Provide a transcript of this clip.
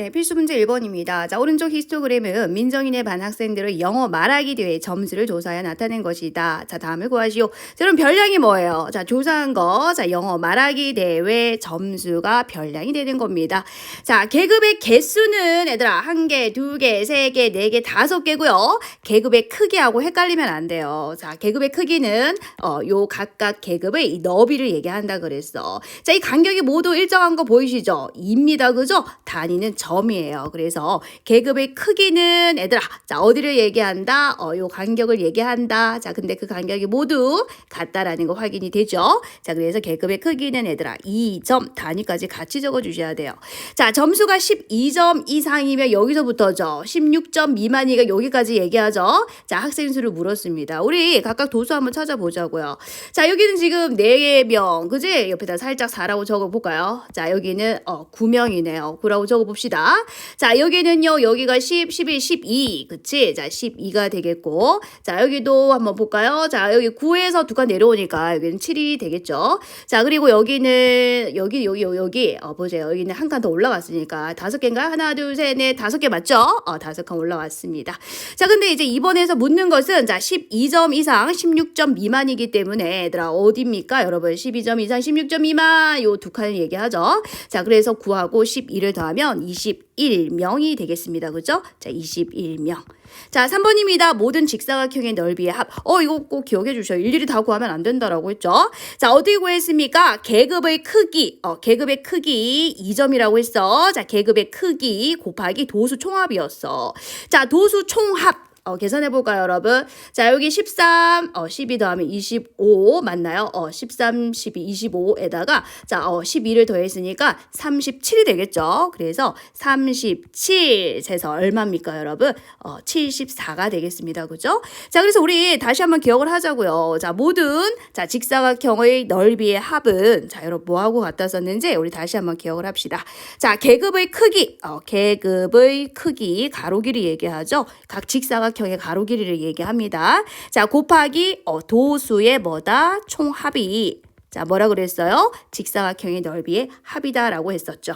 네, 필수 문제 1번입니다. 자, 오른쪽 히스토그램은 민정인에 반 학생들의 영어 말하기 대회 점수를 조사하여 나타낸 것이다. 자, 다음을 구하시오. 자, 그럼 별량이 뭐예요? 자, 조사한 거. 자, 영어 말하기 대회 점수가 별량이 되는 겁니다. 자, 계급의 개수는 얘들아, 한 개, 두 개, 세 개, 네 개, 다섯 개고요. 계급의 크기하고 헷갈리면 안 돼요. 자, 계급의 크기는 어, 요 각각 계급의 이 너비를 얘기한다 그랬어. 자, 이 간격이 모두 일정한 거 보이시죠? 2입니다. 그죠? 단위는 점 이에요. 그래서 계급의 크기는 얘들아, 자, 어디를 얘기한다? 어, 요 간격을 얘기한다. 자, 근데 그 간격이 모두 같다라는 거 확인이 되죠? 자, 그래서 계급의 크기는 얘들아, 2점 단위까지 같이 적어 주셔야 돼요. 자, 점수가 12점 이상이면 여기서부터죠. 16점 미만이가 여기까지 얘기하죠. 자, 학생 수를 물었습니다. 우리 각각 도수 한번 찾아보자고요. 자, 여기는 지금 4명, 그지? 옆에다 살짝 4라고 적어 볼까요? 자, 여기는 어, 9명이네요. 9라고 적어 봅시다. 자, 여기는요. 여기가 10, 11, 12. 그치? 자, 12가 되겠고. 자, 여기도 한번 볼까요? 자, 여기 9에서 두칸 내려오니까 여기는 7이 되겠죠. 자, 그리고 여기는 여기 여기 여기, 어 보세요. 여기는 한 칸 더 올라갔으니까 다섯 개인가? 하나, 둘, 셋, 넷, 다섯 개 맞죠? 어, 다섯 칸 올라왔습니다. 자, 근데 이제 이번에서 묻는 것은 자, 12점 이상 16점 미만이기 때문에 얘들아 어디입니까? 여러분 12점 이상 16점 미만 요 두 칸을 얘기하죠. 자, 그래서 9하고 12를 더하면 21명이 되겠습니다. 그죠? 자, 21명. 자, 3번입니다. 모든 직사각형의 넓이의 합. 어, 이거 꼭 기억해 주셔요. 일일이 다 구하면 안 된다라고 했죠. 자, 어떻게 구했습니까? 계급의 크기. 어, 계급의 크기 2점이라고 했어. 자, 계급의 크기 곱하기 도수 총합이었어. 자, 도수 총합. 어, 계산해 볼까요, 여러분? 자, 여기 13, 어, 12 더하면 25 맞나요? 어, 13, 12, 25에다가 자, 어, 12를 더했으니까 37이 되겠죠. 그래서 37 세서 얼마입니까, 여러분? 어, 74가 되겠습니다. 그죠? 자, 그래서 우리 다시 한번 기억을 하자고요. 자, 모든 자, 직사각형의 넓이의 합은 자, 여러분 뭐하고 같다 썼는지 우리 다시 한번 기억을 합시다. 자, 계급의 크기, 어, 계급의 크기 가로 길이 얘기하죠. 각 직 사각형의 가로 길이를 얘기합니다. 자, 곱하기 어, 도수의 뭐다? 총합이 자, 뭐라 그랬어요? 직사각형의 넓이의 합이다라고 했었죠.